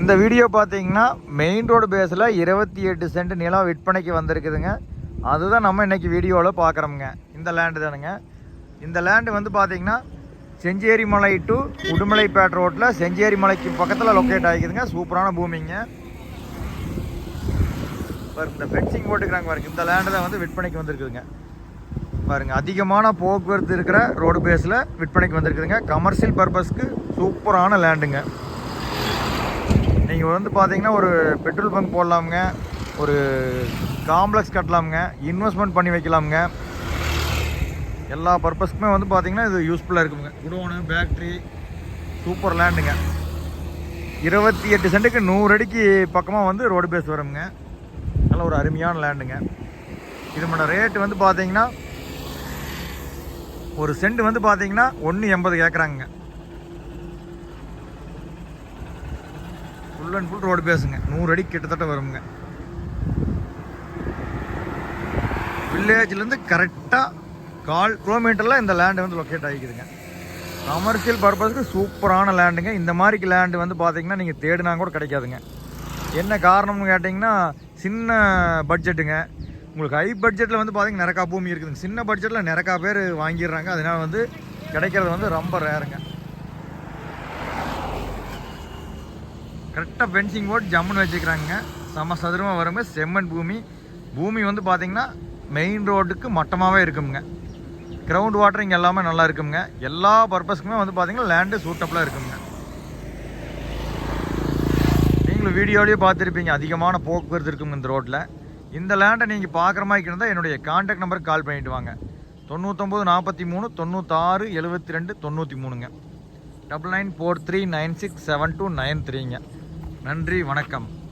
இந்த வீடியோ பார்த்தீங்கன்னா main road பேஸில் இருபத்தி எட்டு சென்ட் நிலம் விற்பனைக்கு வந்திருக்குதுங்க. அதுதான் நம்ம இன்னைக்கு வீடியோவில் பார்க்குறோமுங்க. இந்த லேண்டு தானுங்க. இந்த லேண்டு வந்து பார்த்தீங்கன்னா செஞ்சேரி மலை டு உடுமலைப்பேட் ரோட்டில் செஞ்சேரி மலைக்கு பக்கத்தில் லொக்கேட் ஆகிக்குதுங்க. சூப்பரான பூமிங்க. பாருங்க இந்த ஃபென்சிங் போட்டுக்கிறாங்க பாருங்க. இந்த லேண்டு தான் வந்து விற்பனைக்கு வந்திருக்குதுங்க. பாருங்க அதிகமான போக்குவரத்து இருக்கிற ரோடு பேஸில் விற்பனைக்கு வந்திருக்குதுங்க. கமர்ஷியல் பர்பஸ்க்கு சூப்பரான லேண்டுங்க நீங்கள் வந்து பார்த்தீங்கன்னா ஒரு பெட்ரோல் பங்க் போடலாமுங்க. ஒரு காம்ப்ளெக்ஸ் கட்டலாமுங்க. இன்வெஸ்ட்மெண்ட் பண்ணி வைக்கலாமுங்க. எல்லா பர்பஸ்க்குமே வந்து பார்த்தீங்கன்னா இது யூஸ்ஃபுல்லாக இருக்குங்க. குடோனு பேக்ட்ரி சூப்பர் லேண்டுங்க. இருபத்தி எட்டு சென்ட்டுக்கு நூறு அடிக்கு பக்கமாக வந்து ரோடு பேஸ் வருங்க நல்ல ஒரு அருமையான லேண்டுங்க. இதனோட ரேட்டு வந்து பார்த்தீங்கன்னா ஒரு சென்ட் வந்து பார்த்தீங்கன்னா ஒன்று எண்பது கேட்குறாங்க ஃபுல் அண்ட் ஃபுல் ரோடு பேசுங்க. நூறு அடி கிட்டத்தட்ட வருங்க. வில்லேஜ்லேருந்து கரெக்டாக கால் கிலோமீட்டரில் இந்த லேண்டு வந்து லொக்கேட் ஆகிக்குதுங்க. கமர்ஷியல் பர்பஸ்க்கு சூப்பரான லேண்டுங்க இந்த மாதிரி லேண்டு வந்து பார்த்தீங்கன்னா நீங்கள் தேடினா கூட கிடைக்காதுங்க. என்ன காரணம்னு கேட்டிங்கன்னா சின்ன பட்ஜெட்டுங்க உங்களுக்கு ஹை பட்ஜெட்டில் வந்து பார்த்தீங்கன்னா நிறக்கா பூமி இருக்குதுங்க. சின்ன பட்ஜெட்டில் நிறக்கா பேர் வாங்கிடுறாங்க. அதனால் வந்து கிடைக்கிறது வந்து ரொம்ப ரேருங்க கரெக்டாக ஃபென்சிங் போட்டு ஜம்முன்னு வச்சுக்கிறாங்க. செம சதுரமாக வருங்க. செம்மண் பூமி. பூமி வந்து பார்த்திங்கன்னா மெயின் ரோட்டுக்கு மட்டமாகவே இருக்குங்க. கிரவுண்ட் வாட்டர் இங்கே எல்லாமே நல்லா இருக்குங்க. எல்லா பர்பஸ்க்குமே வந்து பார்த்தீங்கன்னா லேண்டு சூட்டபுளாக இருக்குங்க. நீங்களும் வீடியோலேயே பார்த்துருப்பீங்க. அதிகமான போக்குவரத்து இருக்குங்க இந்த ரோட்டில் இந்த லேண்டை நீங்கள் பார்க்குற மாதிரி இருந்தால் என்னுடைய கான்டாக்ட் நம்பருக்கு கால் பண்ணிட்டு வாங்க. தொண்ணூற்றொம்பது நாற்பத்தி மூணு தொண்ணூத்தாறு எழுபத்தி ரெண்டு தொண்ணூற்றி மூணுங்க. Double nine four three nine six seven two nine த்ரீங்க நன்றி வணக்கம்.